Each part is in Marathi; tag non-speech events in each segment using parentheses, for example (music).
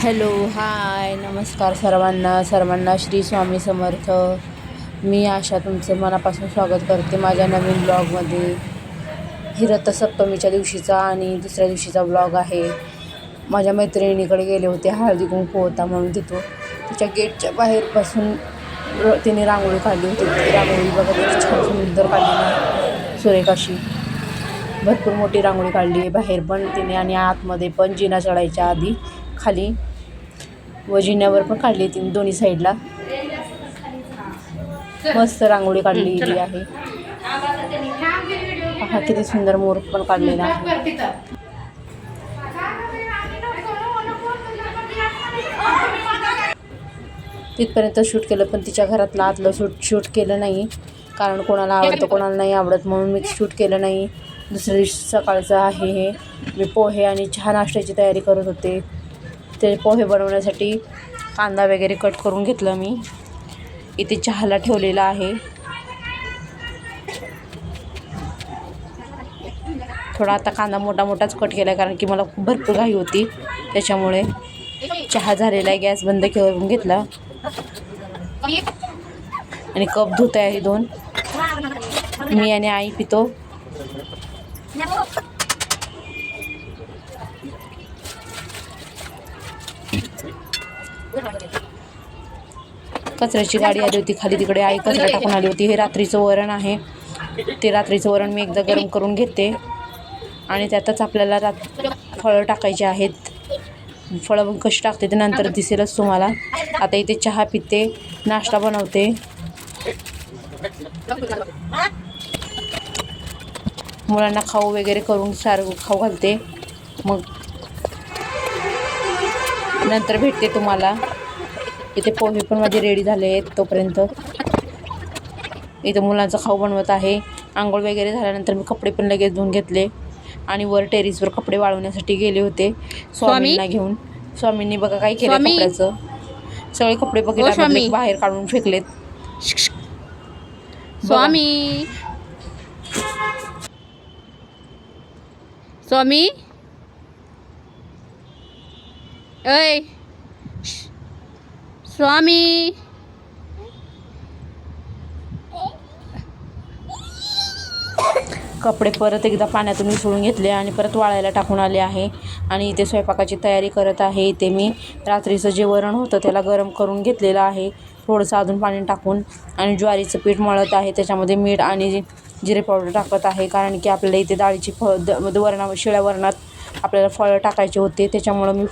हॅलो हाय नमस्कार सर्वांना सर्वांना श्री स्वामी समर्थ. मी आशा तुमचं मनापासून स्वागत करते माझ्या नवीन ब्लॉगमध्ये. ही रथसप्तमीच्या दिवशीचा आणि दुसऱ्या दिवशीचा ब्लॉग आहे. माझ्या मैत्रिणीकडे गेले होते हळदी कुंकू होता म्हणून तिथं. तिच्या गेटच्या बाहेरपासून तिने रांगोळी काढली होती. ती रांगोळी बघा छान सुंदर काढली सुरेखाशी भरपूर मोठी रांगोळी काढली आहे. बाहेर पण तिने आणि आतमध्ये पण जिना चढायच्या आधी खाली व जिन्यावर पण काढली तिने दोन्ही साईडला. मस्त रांगोळी काढलेली आहे. पहा किती सुंदर मोर पण काढलेला आहे. तिथपर्यंत शूट केलं पण तिच्या घरातलं आतलं शूट शूट केलं नाही. कारण कोणाला आवडतं कोणाला नाही आवडत म्हणून मी शूट केलं नाही. दुसऱ्या दिवशी सकाळचं आहे हे. मी पोहे आणि चहा नाश्त्याची तयारी करत होते. ते पोहे बनवण्यासाठी कांदा वगैरे कट करून घेतलं मी. इथे चहाला ठेवलेला आहे. थोडा आता कांदा मोठा मोठाच कट केला कारण की मला भरपूर घाई होती. त्याच्यामुळे चहा झालेला आहे गॅस बंद करून घेतला. आणि कप धुत आहे दोन. मी आणि आई पितो. कचऱ्याची गाडी आली होती खाली तिकडे आई कचरा टाकून आली होती. हे रात्रीचं वरण आहे. ते रात्रीचं वरण मी एकदा गरम करून घेते. आणि त्यातच आपल्याला रात फळं टाकायची आहेत. फळं पण कशी टाकते ते नंतर दिसेलच तुम्हाला. आता इथे चहा पिते नाश्ता बनवते. मुलांना खाऊ वगैरे करून सार खाऊ घालते. मग नंतर भेटते तुम्हाला. इथे पोहे पण माझे रेडी झाले आहेत तोपर्यंत. इथं मुलांचं खाऊ बनवत आहे. आंघोळ वगैरे झाल्यानंतर मी कपडे पण लगेच धुवून घेतले. आणि वर टेरिसवर कपडे वाळवण्यासाठी गेले होते. स्वामींना घेऊन. स्वामींनी बघा काय केलं? कपड्याचं. सगळे कपडे बघितले स्वामी. बाहेर काढून फेकलेत. स्वामी. स्वामी? ऐ स्वामी. कपडे परत एकदा पाण्यातून मिसळून घेतले आणि परत वाळायला टाकून आले आहे. आणि इथे स्वयंपाकाची तयारी करत आहे. इथे मी रात्रीचं जे वरण होतं त्याला गरम करून घेतलेलं आहे. थोडंसं अजून पाणी टाकून आणि ज्वारीचं पीठ मळत आहे. त्याच्यामध्ये मीठ आणि जिरे पावडर टाकत आहे. कारण की आपल्याला इथे डाळीची फळ द वरणा शिळ्या वरणात आपल्याला फळं टाकायचे होते. त्याच्यामुळं मी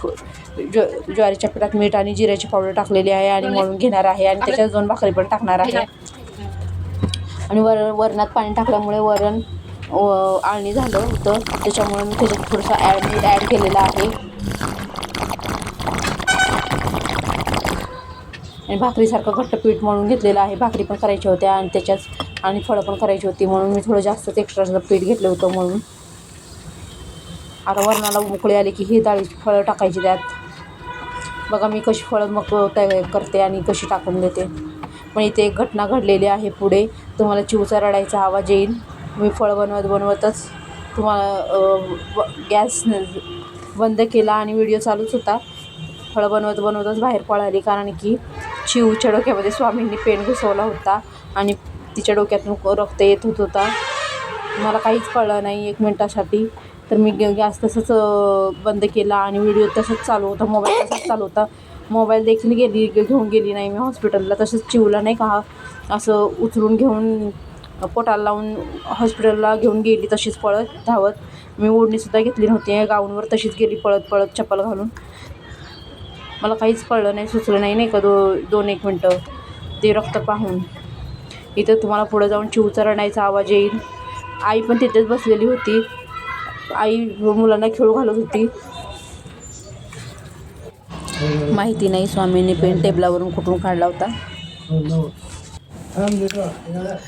ज्व ज्वारीच्या पिठात मीठ आणि जिऱ्याची पावडर टाकलेली आहे आणि मळून घेणार आहे आणि त्याच्यात दोन भाकरी पण टाकणार आहे. आणि वर वरणात पाणी टाकल्यामुळे वरण अ, आळणी झालं होतं. त्याच्यामुळे मी त्याच्यात थोडंसं ॲड मीठ ॲड केलेलं आहे. आणि भाकरीसारखं घट्ट पीठ म्हणून घेतलेलं आहे. भाकरी पण करायची होत्या आणि त्याच्यात आणि फळं पण करायची होती म्हणून मी थोडं जास्तच एक्स्ट्राचं पीठ घेतलं होतं म्हणून. आता वरणाला उकळी आली की ही डाळीची फळं टाकायची त्यात. बघा मी कशी फळं मग तयार करते आणि कशी टाकून देते. पण इथे एक घटना घडलेली आहे पुढे. तुम्हाला चिवचा रडायचा आवाज येईल. मी फळं बनवत बनवतच तुम्हाला व- गॅस बंद केला आणि व्हिडिओ चालूच होता. फळं बनवत बनवतच बाहेर पळाली. कारण की चिवच्या डोक्यामध्ये स्वामींनी पेन घुसवला होता आणि तिच्या डोक्यातून रक्त येत होत होता. मला काहीच कळलं नाही एक मिनटासाठी. तर मी ग- गॅस तसंच बंद केला आणि व्हिडिओ तसंच चालू होता मोबाईल तसाच (coughs) चालू होता. मोबाईल देखील गेली घेऊन गेली नाही मी हॉस्पिटलला तसंच चिवला नाही का असं उचलून घेऊन पोटाला लावून हॉस्पिटलला घेऊन गेली तशीच पळत धावत. मी ओढणीसुद्धा घेतली नव्हती गाऊनवर तशीच गेली पळत पळत चप्पल घालून. मला काहीच कळलं नाही सुचलं नाही नाही का दो दोन एक मिनटं. ते रक्त पाहून. इथं तुम्हाला पुढं जाऊन चिवचा रडायचा आवाज येईल. आई पण तिथेच बसलेली होती. आई मुलांना खेळू घालत होती. माहिती नाही स्वामींनी पेन टेबलावरून कुठून काढला होता.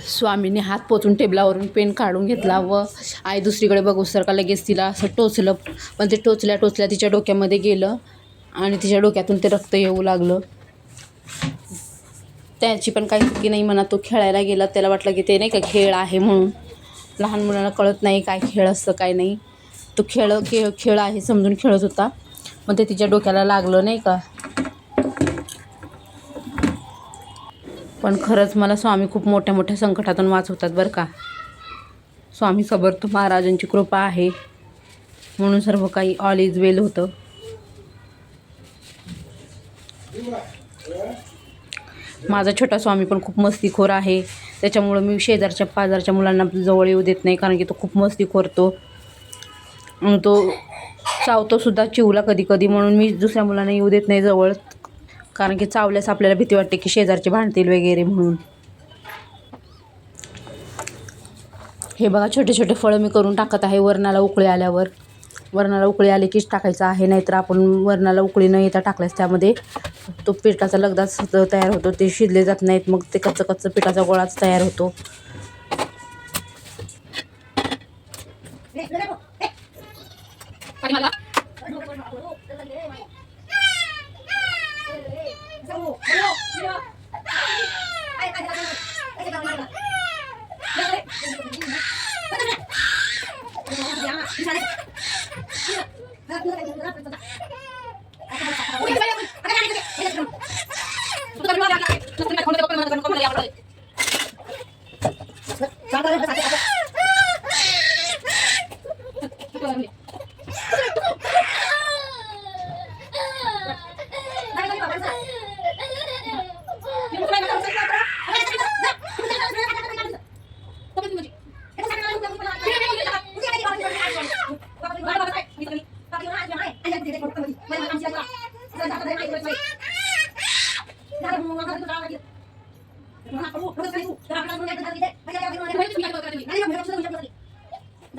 स्वामीने हात पोचून टेबलावरून पेन काढून घेतला व आई दुसरीकडे बघू का लगेच तिला असं टोचलं पण ते टोचल्या टोचल्या तिच्या डोक्यामध्ये गेलं आणि तिच्या डोक्यातून ते रक्त येऊ लागलं. त्याची पण काही चुकी नाही म्हणा तो खेळायला गेला त्याला वाटलं की ते नाही का खेळ आहे म्हणून. लहान मुलांना कळत नाही काय खेळ असतं काय नाही. तो खेळ खेळ खेळ आहे समजून खेळत होता. मग ते तिच्या डोक्याला लागलं नाही का? पण खरंच मला स्वामी खूप मोठ्या मोठ्या संकटातून वाचवतात बरं का. स्वामी समर्थ महाराजांची कृपा आहे. म्हणून सर्व काही ऑल इज वेल होतं. माझा छोटा स्वामी पण खूप मस्तीखोर आहे. त्याच्यामुळं मी शेजारच्या पाजारच्या मुलांना जवळ येऊ देत नाही कारण की तो खूप मस्ती करतो तो चावतोसुद्धा चिवला कधी कधी म्हणून मी दुसऱ्या मुलांना येऊ देत नाही जवळ. कारण की चावल्यास आपल्याला भीती वाटते की शेजारचे भांडतील वगैरे म्हणून. हे बघा छोटे छोटे फळं मी करून टाकत आहे वरणाला उकळी आल्यावर. वरणाला उकळी आली कीच टाकायचं आहे नाहीतर आपण वरणाला उकळी न येता टाकल्यास त्यामध्ये तो पिठाचा लगदाच तयार होतो. ते शिजले जात नाहीत मग ते कच्चं कच्चं पिठाचा गोळाच तयार होतो.